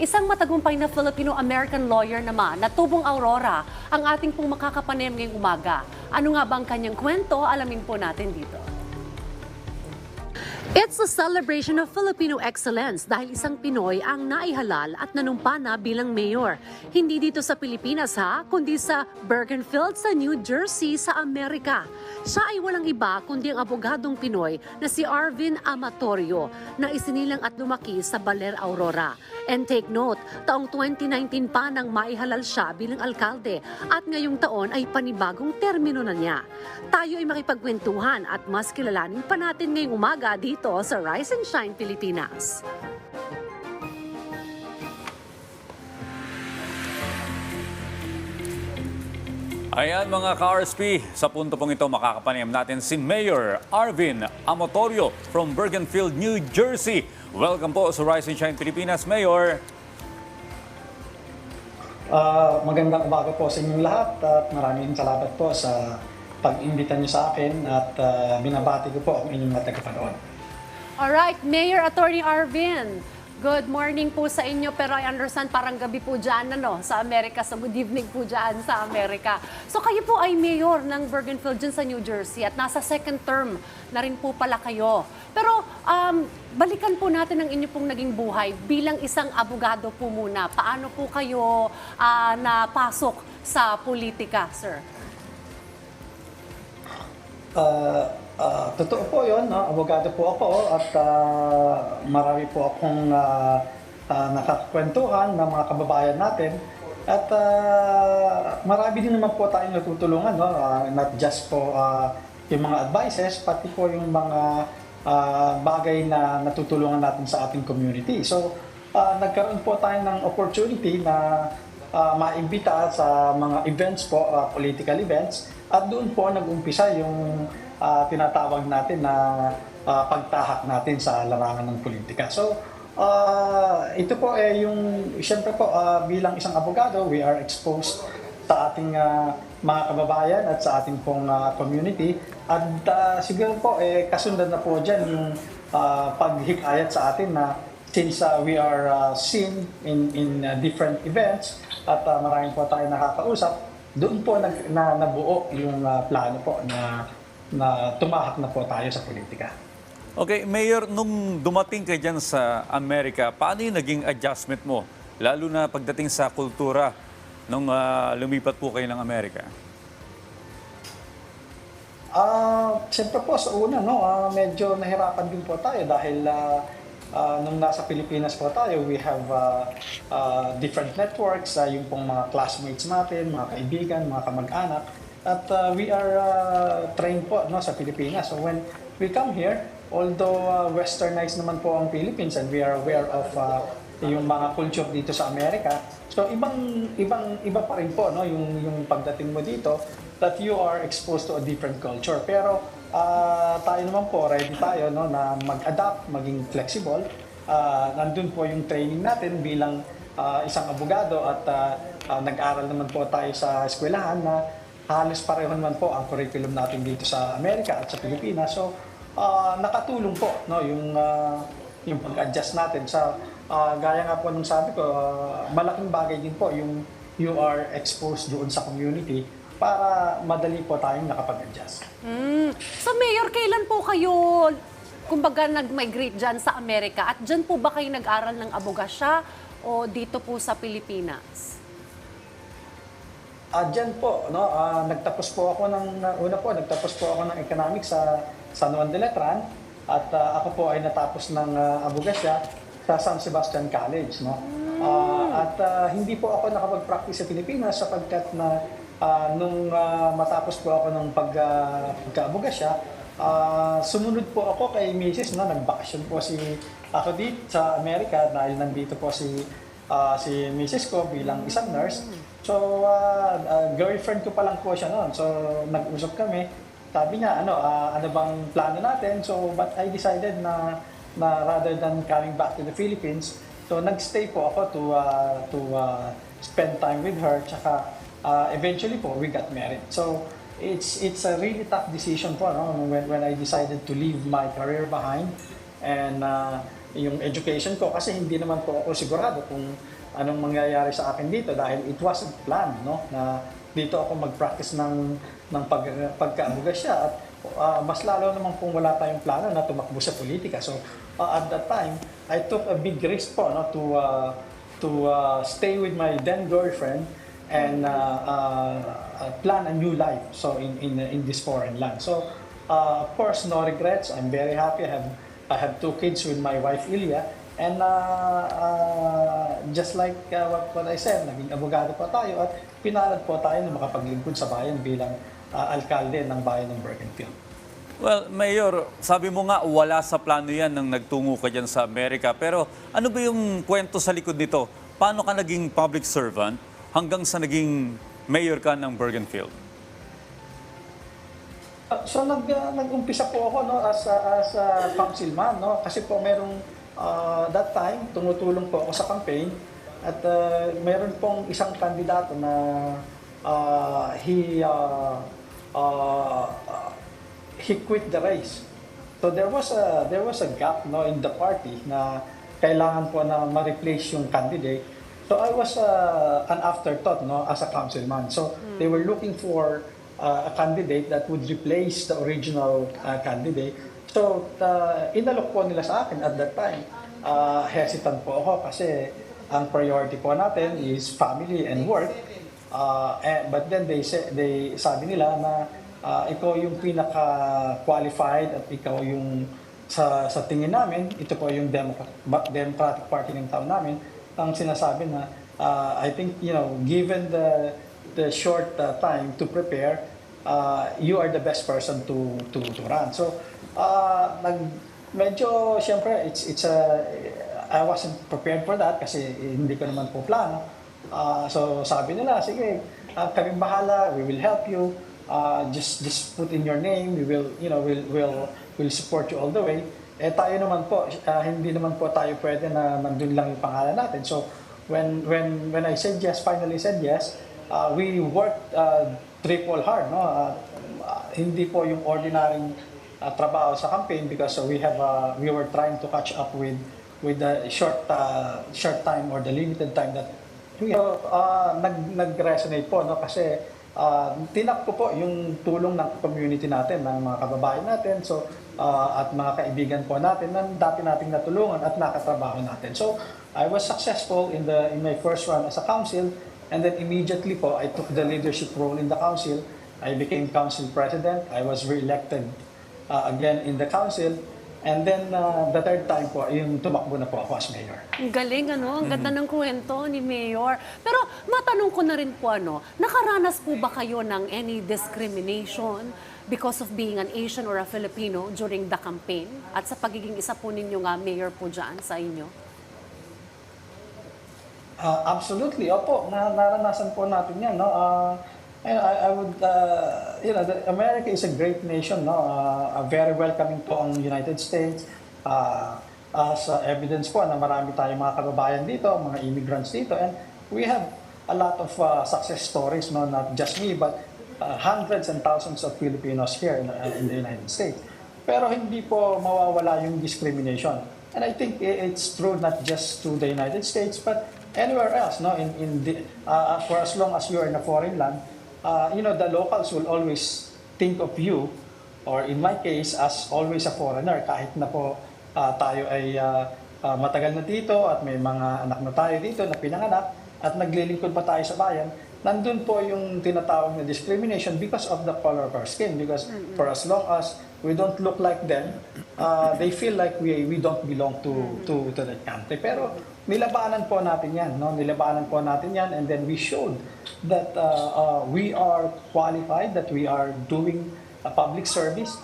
Isang matagumpay na Filipino-American lawyer naman na tubong Aurora ang ating pong makakapanem ngayong umaga. Ano nga ba ang kanyang kwento? Alamin po natin dito. It's a celebration of Filipino excellence dahil isang Pinoy ang naihalal at nanumpa na bilang mayor. Hindi dito sa Pilipinas ha, kundi sa Bergenfield sa New Jersey sa Amerika. Siya ay walang iba kundi ang abogadong Pinoy na si Arvin Amatorio na isinilang at lumaki sa Baler, Aurora. And take note, taong 2019 pa nang maihalal siya bilang alkalde at ngayong taon ay panibagong termino na niya. Tayo ay makipagkwentuhan at mas kilalanin pa natin ngayong umaga dito sa Rise and Shine Pilipinas. Ayan mga ka-RSP, sa punto pong ito makakapanayam natin si Mayor Arvin Amotorio from Bergenfield, New Jersey. Welcome po sa Rise and Shine Pilipinas, Mayor. Ah, magandang umaga po sa inyong lahat at maraming salamat po sa pag-imbita niyo sa akin at ah, binabati ko po ang inyong mga tagapanood. Alright, Mayor Attorney Arvin, good morning po sa inyo pero I understand parang gabi po dyan ano, sa Amerika, so good evening po dyan sa Amerika. So kayo po ay mayor ng Bergenfield dyan sa New Jersey at nasa second term na rin po pala kayo. Pero um, balikan po natin ang inyo pong naging buhay bilang isang abogado po muna. Paano po kayo ah, napasok sa politika, sir? Ah, ah, totoo po yun, no? abogado po ako at ah, marami po akong uh, nakakwentuhan ng mga kababayan natin. At ah, marami din naman po tayong natutulungan, no? Ah, not just po ah, yung mga advices, pati po yung mga ah, bagay na natutulungan natin sa ating community. So, ah, nagkaroon po tayo ng opportunity na uh, maimbita sa mga events po, ah, political events. At doon po nag-umpisa yung ah, tinatawag natin na ah, pagtahak natin sa larangan ng politika. So, ah, ito po eh yung, siyempre po ah, bilang isang abogado, we are exposed sa ating ah, mga kababayan at sa ating pong ah, community. At ah, siguro po eh kasundan na po dyan yung ah, paghikayat sa atin na since uh, we are uh, seen in in uh, different events at uh, maraming po tayo nakakausap, doon po nag, na nabuo yung uh, plano po na na tumahak na po tayo sa politika. Okay, Mayor, nung dumating ka dyan sa Amerika, paano yung naging adjustment mo? Lalo na pagdating sa kultura nung ah, lumipat po kayo ng Amerika. Ah, siyempre po sa una no, ah, medyo nahirapan din po tayo dahil ah, ah, nung nasa Pilipinas po tayo, we have ah, ah, different networks, ah, yung pong mga classmates natin, mga kaibigan, mga kamag-anak. At ah, we are ah, trained po no, sa Pilipinas. So when we come here, although ah, westernized naman po ang Philippines and we are aware of ah, yung mga culture dito sa Amerika. So ibang ibang iba pa rin po no yung yung pagdating mo dito that you are exposed to a different culture. Pero ah, tayo naman po ready tayo no na mag-adapt, maging flexible. Ah, nandun po yung training natin bilang ah, isang abogado at ah, ah, nag-aral naman po tayo sa eskwelahan na halos pareho naman po ang curriculum natin dito sa Amerika at sa Pilipinas. So ah, nakatulong po no yung ah, yung pag-adjust natin sa ah, gaya nga po nung sabi ko ah, malaking bagay din po yung you are exposed doon sa community para madali po tayong nakapag-adjust. Mm. So Mayor, kailan po kayo kumbaga nag-migrate dyan sa Amerika? At dyan po ba kayo nag-aral ng abogasya o dito po sa Pilipinas? Ah, dyan po, no, ah, nagtapos po ako ng, una po, nagtapos po ako ng economics sa San Juan de Letran at ah, ako po ay natapos ng uh, abogasya sa San Sebastian College, no. Ah, at ah, hindi po ako nakapag-practice sa Pilipinas sapagkat na ah, nung ah, matapos po ako ng pag, ah, pagka-abogasya, ah, sumunod po ako kay Mrs. No, nagbakasyon po si ako dito sa Amerika dahil nandito po si ah, si Mrs. ko bilang isang nurse. So, ah, ah, girlfriend ko pa lang po siya noon. So, nag-usap kami. Sabi niya, ano, ah, ano bang plano natin? So, but I decided na, na rather than coming back to the Philippines, so nagstay po ako to ah, to ah, spend time with her. Tsaka, ah, eventually po, we got married. So, it's it's a really tough decision po no? when, when I decided to leave my career behind and uh, yung education ko kasi hindi naman po ako sigurado kung anong mangyayari sa akin dito dahil it wasn't planned no na dito ako mag-practice ng ng pag pagkaabugasya at ah, mas lalo naman kung wala tayong plano na tumakbo sa politika. So ah, at that time, I took a big risk po no to ah, to ah, stay with my then girlfriend and uh, uh, uh, plan a new life so in in in this foreign land. So uh, of course no regrets. I'm very happy. I have I have two kids with my wife Ilya and uh, uh, just like uh, what, what I said, naging abogado po tayo at pinalad po tayo na makapaglingkod sa bayan bilang uh, alkalde ng bayan ng Bergenfield. Well, Mayor, sabi mo nga wala sa plano yan nang nagtungo ka dyan sa Amerika. Pero ano ba yung kwento sa likod nito? Paano ka naging public servant hanggang sa naging mayor ka ng Bergenfield? Uh, So nag uh, nag-umpisa po ako no as a, as a councilman no kasi po merong uh, that time tumutulong po ako sa campaign at uh, meron pong isang kandidato na uh, he uh, uh, uh, he quit the race. So there was a there was a gap no in the party na kailangan po na ma-replace yung candidate. So I was uh, an afterthought no as a councilman. So they were looking for uh, a candidate that would replace the original uh, candidate. So uh, inalok po nila sa akin at that time. Uh, hesitant po ako kasi ang priority po natin is family and work. Uh, and, but then they say, they sabi nila na uh, ikaw yung pinaka qualified at ikaw yung sa sa tingin namin ito po yung Democratic Party ng town namin ang sinasabi na uh, I think you know given the the short uh, time to prepare uh, you are the best person to to to run so uh, nag medyo syempre it's it's a I wasn't prepared for that kasi hindi ko naman po plano Ah, so sabi nila, sige, uh, kami bahala, we will help you. Uh, just just put in your name, we will, you know, we'll will will support you all the way. Eh tayo naman po, ah, hindi naman po tayo pwede na nandun lang yung pangalan natin. So when when when I said yes, finally said yes, uh, we worked uh, triple hard, no? Uh, uh, hindi po yung ordinary uh, trabaho sa campaign because uh, we have uh, we were trying to catch up with with the short uh, short time or the limited time that So, uh, nag, nag-resonate po, no? Kasi uh, tinap ko po yung tulong ng community natin, ng mga kababayan natin, so, uh, at mga kaibigan po natin na dati nating natulungan at nakatrabaho natin. So, I was successful in the in my first run as a council, and then immediately po, I took the leadership role in the council. I became council president. I was re-elected uh, again in the council. And then, uh, the third time po, yung tumakbo na po ako as mayor. Ang galing, ano? Ang ganda ng kwento ni Mayor. Pero matanong ko na rin po, ano, nakaranas po ba kayo ng any discrimination because of being an Asian or a Filipino during the campaign? At sa pagiging isa po ninyo nga mayor po dyan sa inyo? Uh, absolutely, opo, na, naranasan po natin yan, no? Uh, and I, I would, uh, you know, the, America is a great nation, no? Uh, very welcoming po ang United States. Uh, as uh, evidence po na marami tayong mga kababayan dito, mga immigrants dito, and we have a lot of uh, success stories, no? Not just me, but uh, hundreds and thousands of Filipinos here in, uh, in the United States. Pero hindi po mawawala yung discrimination. And I think it's true not just to the United States, but anywhere else, no? In, in the, uh, for as long as you're in a foreign land, uh, you know, the locals will always think of you, or in my case, as always a foreigner, kahit na po uh, tayo ay uh, uh, matagal na dito at may mga anak na tayo dito na pinanganak at naglilingkod pa tayo sa bayan, nandun po yung tinatawag na discrimination because of the color of our skin. Because for as long as we don't look like them, uh, they feel like we we don't belong to to to that country. Pero nilabanan po natin yan, no? Nilabanan po natin yan and then we showed that uh, uh, we are qualified, that we are doing a public service,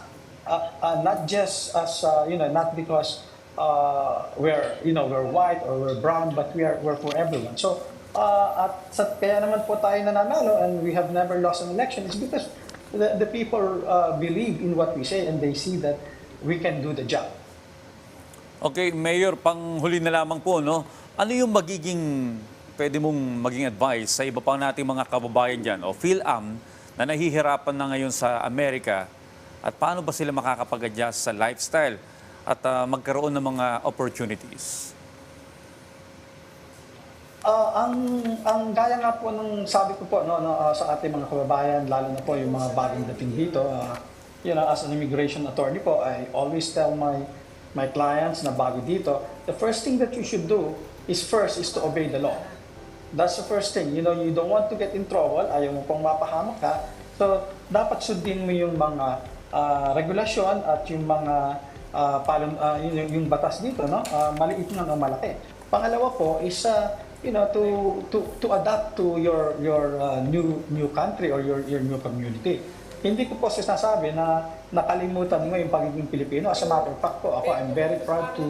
uh, uh, not just as uh, you know, not because uh, we're you know we're white or we're brown, but we are we're for everyone. So uh, at sa, kaya naman po tayo nananalo and we have never lost an election is because the, the people uh, believe in what we say and they see that we can do the job. Okay, Mayor, panghuli na lamang po, no? Ano yung magiging, pwede mong maging advice sa iba pa nating mga kababayan dyan o PhilAm na nahihirapan na ngayon sa Amerika at paano ba sila makakapag-adjust sa lifestyle at ah, magkaroon ng mga opportunities? Ah, ang ang gaya nga po ng sabi ko po no, no ah, sa ating mga kababayan lalo na po yung mga bagong dating dito ah, you know as an immigration attorney po I always tell my my clients na bago dito the first thing that you should do is first is to obey the law. That's the first thing. You know you don't want to get in trouble. Ayaw mo pong mapahamak ka. So dapat sundin mo yung mga ah, regulasyon at yung mga ah, palun, ah, yun- yung, yung batas dito no? Ah, maliit man o malaki. Pangalawa po is ah, you know to to to adapt to your your uh, new new country or your your new community. Hindi ko po sinasabi na nakalimutan mo yung pagiging Pilipino. As a matter of fact po, ako I'm very proud to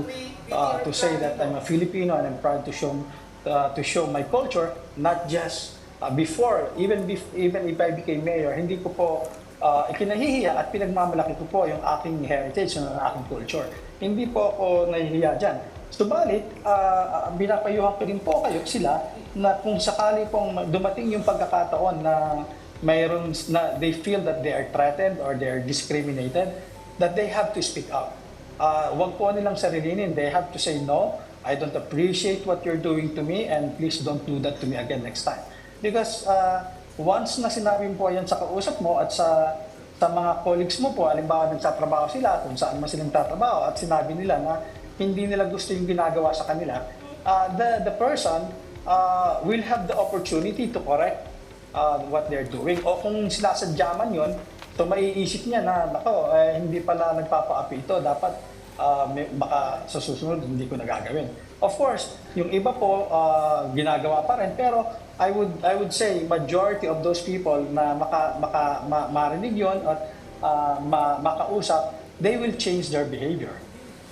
uh, to say that I'm a Filipino and I'm proud to show uh, to show my culture not just uh, before even bef- even if I became mayor, hindi ko po uh, ikinahihiya at pinagmamalaki ko po yung aking heritage, yung aking culture. Hindi po ako nahihiya dyan. Subalit, uh, binapayuhan ko rin po kayo sila na kung sakali pong dumating yung pagkakataon na mayroon na they feel that they are threatened or they are discriminated, that they have to speak out. Uh, wag po nilang sarilinin. They have to say, no, I don't appreciate what you're doing to me and please don't do that to me again next time. Because uh, once na sinabi po yan sa kausap mo at sa sa mga colleagues mo po, alimbawa nagtatrabaho sila, kung saan man silang tatrabaho, at sinabi nila na hindi nila gusto yung ginagawa sa kanila, uh, the, the person uh, will have the opportunity to correct uh, what they're doing. O kung sinasadya man yun, so maiisip niya na, nako, eh, hindi pala nagpapaapi ito, dapat uh, may, baka sa susunod hindi ko nagagawin. Of course, yung iba po uh, ginagawa pa rin, pero I would I would say majority of those people na maka, maka ma, marinig yon at uh, ma, makausap, they will change their behavior.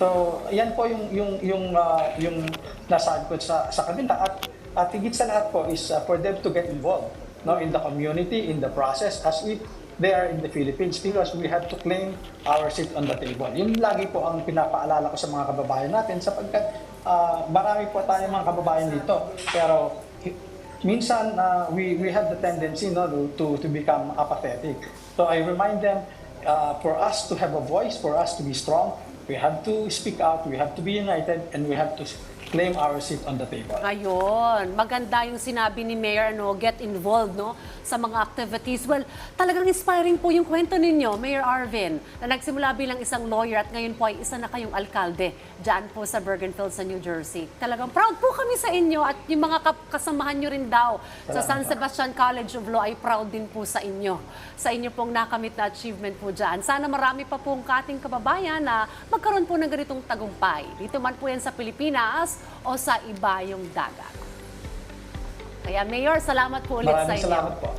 So, yan po yung yung yung uh, yung nasabi ko sa sa kanila at at higit sa lahat po is uh, for them to get involved no in the community in the process as if they are in the Philippines because we have to claim our seat on the table. Yun lagi po ang pinapaalala ko sa mga kababayan natin sapagkat uh, marami po tayong mga kababayan dito. Pero minsan uh, we we have the tendency no to to become apathetic. So I remind them uh, for us to have a voice, for us to be strong, we have to speak out, we have to be united, and we have to claim our seat on the table. Ayun, maganda yung sinabi ni Mayor, ano, get involved no, sa mga activities. Well, talagang inspiring po yung kwento ninyo, Mayor Arvin, na nagsimula bilang isang lawyer at ngayon po ay isa na kayong alkalde dyan po sa Bergenfield sa New Jersey. Talagang proud po kami sa inyo at yung mga kasamahan nyo rin daw sa San Sebastian College of Law ay proud din po sa inyo. Sa inyo pong nakamit na achievement po dyan. Sana marami pa pong kating kababayan na magkaroon po ng ganitong tagumpay. Dito man po yan sa Pilipinas o sa ibayong dagat. Kaya Mayor, salamat po ulit sa Maraming inyo. salamat po.